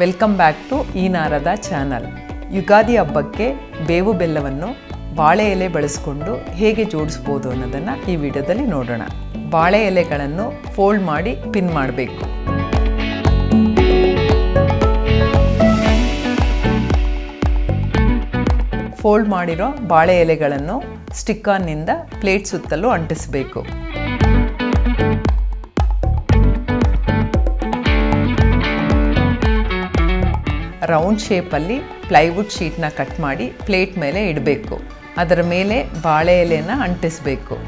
Welcome back to ಈ Narada channel Ugadi ಹಬ್ಬಕ್ಕೆ ಬೇವು ಬೆಲ್ಲವನ್ನು ಬಾಳೆ ಎಲೆ ಬಳಸಿಕೊಂಡು ಹೇಗೆ ಜೋಡಿಸ್ಬೋದು ಅನ್ನೋದನ್ನು ಈ ವಿಡಿಯೋದಲ್ಲಿ ನೋಡೋಣ. ಬಾಳೆ ಎಲೆಗಳನ್ನು ಫೋಲ್ಡ್ ಮಾಡಿ ಪಿನ್ ಮಾಡಬೇಕು. ಫೋಲ್ಡ್ ಮಾಡಿರೋ ಬಾಳೆ ಎಲೆಗಳನ್ನು ಸ್ಟಿಕ್ಕರ್ನಿಂದ ಪ್ಲೇಟ್ ಸುತ್ತಲೂ ಅಂಟಿಸಬೇಕು. ರೌಂಡ್ ಶೇಪಲ್ಲಿ ಪ್ಲೈವುಡ್ ಶೀಟ್ನ ಕಟ್ ಮಾಡಿ ಪ್ಲೇಟ್ ಮೇಲೆ ಇಡಬೇಕು. ಅದರ ಮೇಲೆ ಬಾಳೆ ಎಲೆನ ಅಂಟಿಸಬೇಕು.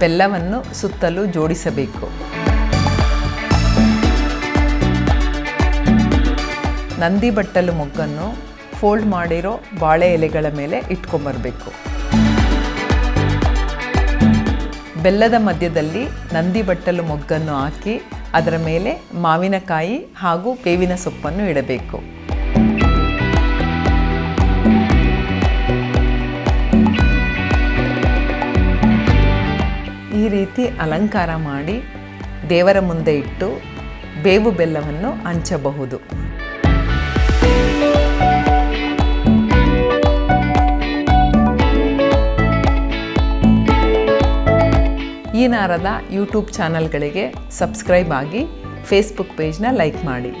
ಬೆಲ್ಲವನ್ನು ಸುತ್ತಲೂ ಜೋಡಿಸಬೇಕು. ನಂದಿ ಬಟ್ಟಲು ಮೊಗ್ಗನ್ನು ಫೋಲ್ಡ್ ಮಾಡಿರೋ ಬಾಳೆ ಎಲೆಗಳ ಮೇಲೆ ಇಟ್ಕೊಂಬರ್ಬೇಕು. ಬೆಲ್ಲದ ಮಧ್ಯದಲ್ಲಿ ನಂದಿ ಬಟ್ಟಲು ಮೊಗ್ಗನ್ನು ಹಾಕಿ ಅದರ ಮೇಲೆ ಮಾವಿನಕಾಯಿ ಹಾಗೂ ಬೇವಿನ ಸೊಪ್ಪನ್ನು ಇಡಬೇಕು. ಈ ರೀತಿ ಅಲಂಕಾರ ಮಾಡಿ ದೇವರ ಮುಂದೆ ಇಟ್ಟು ಬೇವು ಬೆಲ್ಲವನ್ನು ಹಂಚಬಹುದು. ಈ ನಾರದ ಯೂಟ್ಯೂಬ್ ಚಾನಲ್ಗಳಿಗೆ ಸಬ್ಸ್ಕ್ರೈಬ್ ಆಗಿ ಫೇಸ್ಬುಕ್ ಪೇಜ್ನ ಲೈಕ್ ಮಾಡಿ.